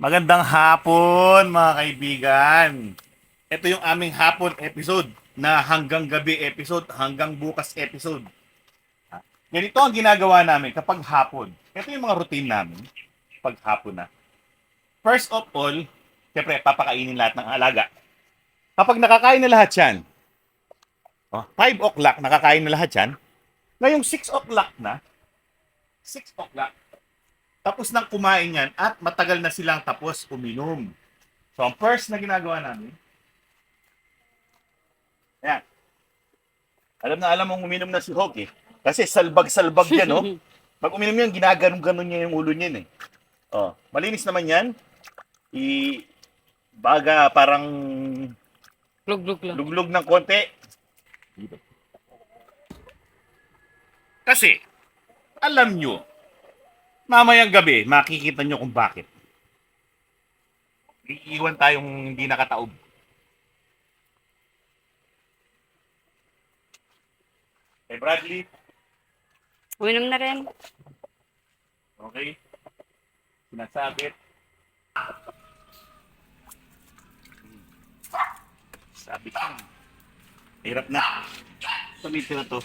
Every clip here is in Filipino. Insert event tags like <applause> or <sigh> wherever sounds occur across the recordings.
Magandang hapon mga kaibigan. Ito yung aming hapon episode na hanggang gabi episode, hanggang bukas episode. Ganito ang ginagawa namin kapag hapon. Ito yung mga routine namin pag hapon na. First of all, siyempre papakainin lahat ng alaga. Kapag nakakain na lahat yan, oh, 5 o'clock nakakain na lahat yan, ngayong 6 o'clock na, 6 o'clock, tapos nang kumain yan at matagal na silang tapos uminom. So, ang first na ginagawa namin, yan. Alam na alam mong uminom na si Hawk eh. Kasi salbag-salbag <laughs> yan, oh. Pag uminom yan, ginaganon-ganon niya yung ulo niya eh. Oh, malinis naman yan. I baga parang Glug-glug lang. luglog ng konti. Kasi, alam nyo, mamayang gabi, makikita nyo kung bakit. Iiwan tayong hindi nakataob. Kay Bradley, Uminom na rin. okay? Sinasabit. Sabit lang. Hirap na. Samito na to.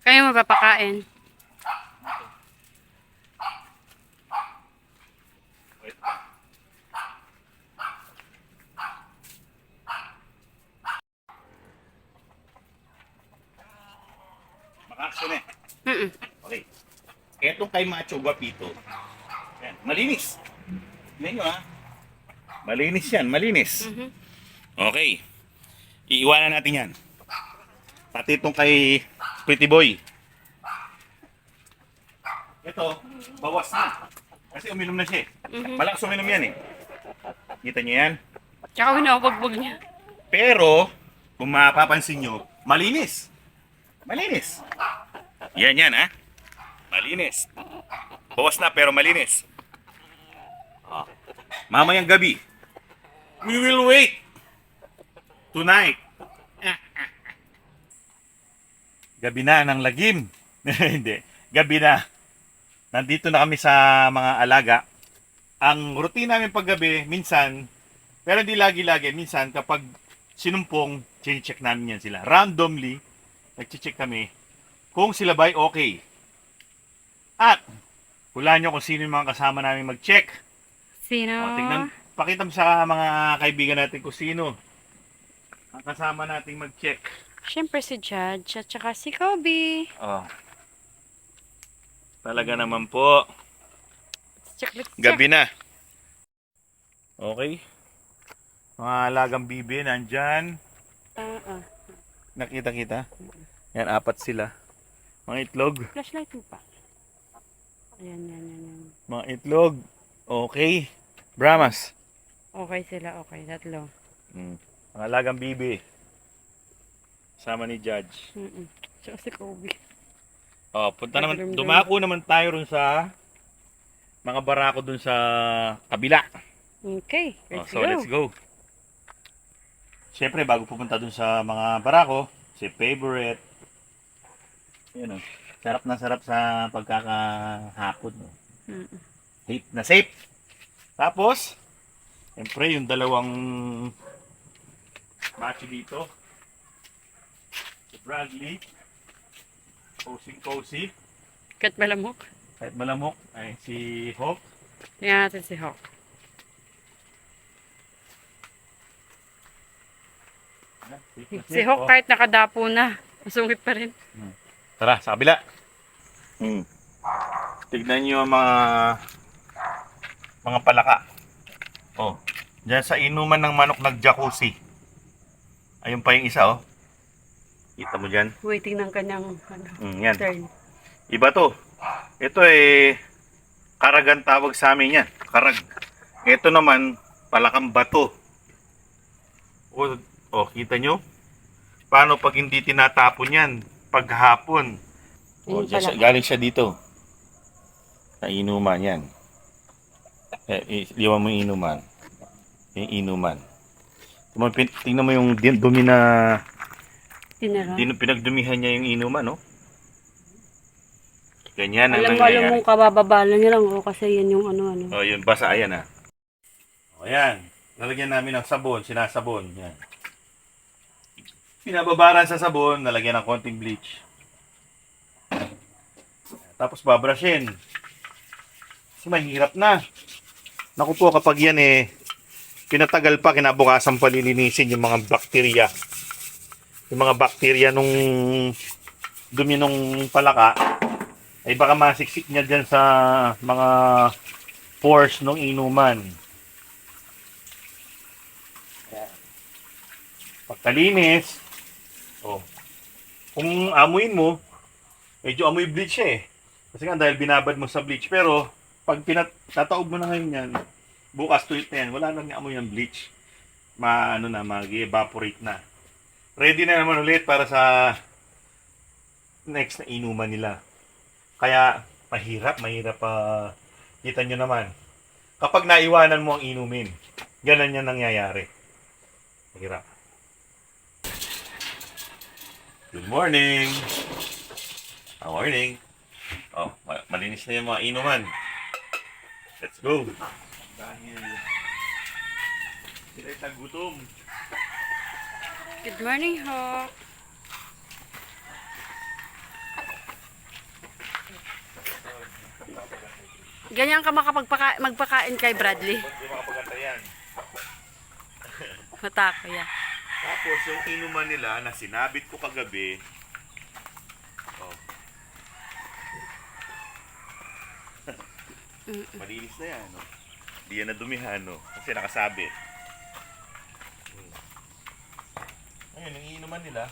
Kayo mapapakain. Makaksyon eh. Mm-mm. Okay. Etong kay Macho Guapito. Yan. Malinis. Tingnan nyo ha. Malinis yan. Malinis. Mhm. Okay. Iiwanan natin yan. Pati itong kay Pretty Boy. Ito, bawas na. Kasi uminom na siya eh. Mhm. Malakas uminom yan eh. Kita nyo yan? Tsaka winawagbog niya. Pero, kung mapapansin nyo, malinis. Malinis. Yan yan, ha? Malinis. Bawas na, pero malinis. Ah. Mamayang gabi, we will wait. Tonight. Gabi na ng lagim. <laughs> Hindi. Gabi na. Nandito na kami sa mga alaga. Ang routine namin paggabi, minsan, pero hindi lagi-lagi. Minsan, kapag sinumpong, check namin yan sila. Randomly, nag-check kami kung sila ba'y okay. At, hulaan nyo kung sino yung mga kasama namin mag-check. Sino? O, tingnan, pakita mo sa mga kaibigan natin kung sino ang kasama nating mag-check. Siyempre si Judge at saka si Kobe. Oh. Talaga naman po. Check, let's check. Gabi na. Okay. Mga alagang bibi, nandyan. Ah. Nakita kita. Yan, apat sila. Mga itlog. Flashlight mo pa. Ayan, yan, yan, yan. Mga itlog. Okay. Brahmas. Okay sila, okay. Tatlo. Mm. Mga alagang bibi. Sama ni Judge. Mm-mm. Tsaka si Kobe. Oh, punta naman, dumako naman tayo ron sa mga barako dun sa kabila. Okay, Oh, let's so go. let's go. Siyempre, bago pupunta dun sa mga barako, si favorite. Yun oh. Sarap na sarap sa pagkakahapon. No? Mm-mm. Safe na safe. Tapos, siyempre, yung dalawang macho dito. Si Bradley. Cozy cozy. Kat malamok. Kahit malamok. Ay, si Hawk. Tingnan natin si Hawk. Safe na <laughs> Si. Hawk Oh. kahit nakadapo na. Masungit pa rin. Tara, sa kabila. Hmm. Tignan nyo ang mga mga palaka. Oh. Diyan sa inuman ng manok nag-jacuzzi. Ayun pa yung isa, oh. Kita mo dyan? Waiting ng kanyang ano, Mm, yan. turn. Iba to. Ito eh, karagan tawag sa amin yan. Karag. Ito naman, palakang bato. O, oh, kita nyo? Paano pag hindi tinatapon yan? Paghapon. O, dyan siya- galing siya dito. Sa inuman yan. Eh, i- liwan mo yung inuman. Yung inuman. Tingnan mo, yung dumi na Tinara. din, pinagdumihan niya yung inuman, no? Ganyan ang Alam mo, alam nangyayari. mong kabababa lang lang oh, kasi yan yung ano ano. Oh, yun, basa. Ayan, ah. O, ayan. Lalagyan namin ng sabon, sinasabon. Yan. Pinababaran sa sabon, nalagyan ng konting bleach. Tapos babrushin. Kasi mahirap na. Naku po, kapag yan eh, pinatagal pa, kinabukasan pa lilinisin yung mga bakterya. Yung mga bakterya nung dumi nung palaka, ay baka masiksik niya dyan sa mga pores ng inuman. Pagkalinis, oh, kung amuin mo, medyo amoy bleach eh. Kasi nga dahil binabad mo sa bleach. Pero, pag pinatataob mo na ngayon yan, bukas tuwit na yan, wala nang amoy ng bleach. Ma, ano na, mag-evaporate na. Ready na naman ulit para sa next na inuman nila. Kaya, mahirap, mahirap pa. kita nyo naman. Kapag naiwanan mo ang inumin, ganun yan nangyayari. Mahirap. Good morning! Good morning! Oh, ma- malinis na yung mga inuman. Let's go! Dahil sila'y tagutom. Good morning, Hawk. Ganyan ka makapagpaka magpakain kay Bradley. Ba't di makapagatayan? Matako ya. Tapos, yung inuman nila na sinabit ko kagabi, oh. <laughs> Malinis na yan, no? Di yan nadumihan, no? Kasi nakasabit. Hmm. Ayun, yung inuman nila.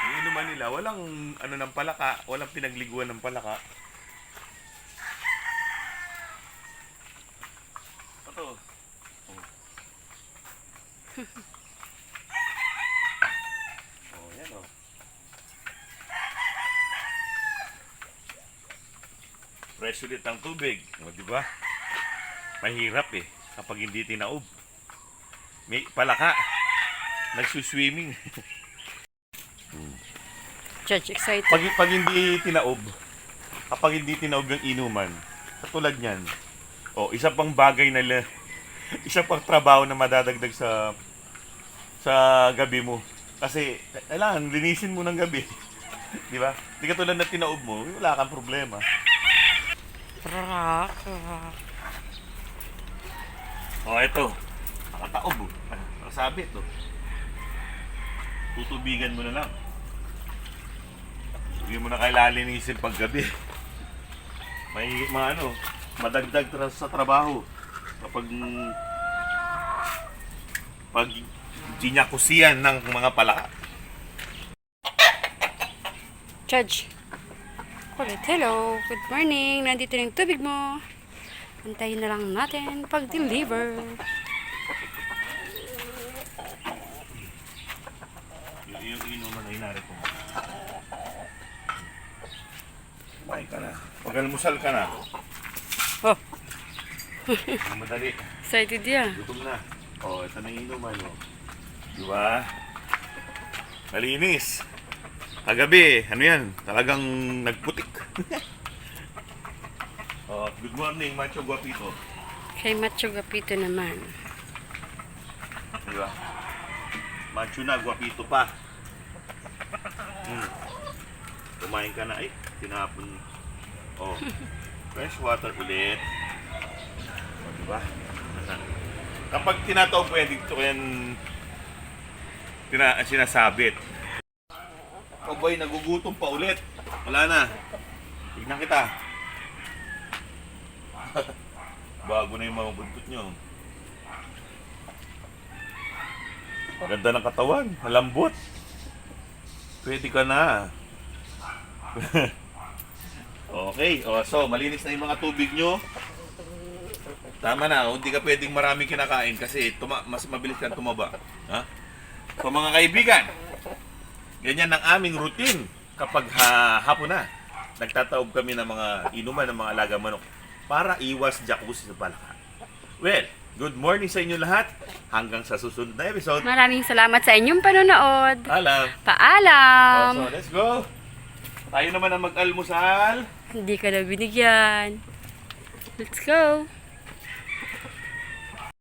Yung inuman nila, walang ano ng palaka, walang pinagliguan ng palaka. Ito. Oh, yan oh. Fresh ulit ang tubig. O, di ba? Mahirap eh. Kapag hindi tinaob. May palaka. Nagsuswimming. <laughs> Judge, excited. pag, pag hindi tinaob, kapag hindi tinaob yung inuman, katulad niyan, o isa pang bagay na la- <laughs> isa pang trabaho na madadagdag sa sa gabi mo. Kasi kailangan linisin mo ng gabi. <laughs> Di ba? Di katulad na tinaob mo, wala kang problema. Rock. O, ito. Nakataob. oh. Nakasabit, oh. Tutubigan mo na lang. Hindi mo na kailangan linisin pag gabi. May mga ano, madagdag tra- sa trabaho. Kapag pag ginyakusiyan ng mga palaka. Judge. Kulit, hello. Good morning. Nandito na yung tubig mo. Antayin na lang natin pag-deliver. Yung, inuman ay narito. Kumain ka na. Pag almusal ka na. Oh. Madali. Excited yan. Gutom na. Oh, ito na yung inuman, oh. Di ba? Malinis. Kagabi, ano yan? Talagang nagputik. <laughs> oh, good morning, Macho Guapito. Kay Macho Gapito naman. Di ba? Macho na, guapito pa. Hmm. Kumain ka na. Ay, tinapon. Oh, <laughs> fresh water ulit. Oh, di ba? Kapag tinataw po yan, dito ko yan tina, sinasabit. Oh boy, nagugutom pa ulit. Wala na. Tignan kita. <laughs> Bago na yung mga buntot nyo. Ganda ng katawan. Malambot. Pwede ka na. <laughs> okay. O, so, malinis na yung mga tubig nyo. Tama na. Hindi ka pwedeng maraming kinakain kasi tuma mas mabilis kang tumaba. Ha? So, mga kaibigan, ganyan ang aming routine kapag ha hapon na. Nagtataob kami ng mga inuman ng mga alaga manok para iwas jacuzzi sa palaka. Well, good morning sa inyo lahat. Hanggang sa susunod na episode. Maraming salamat sa inyong panonood. Alam. Paalam! Oh, so let's go. Tayo naman ang mag-almusal. Hindi ka na binigyan. Let's go.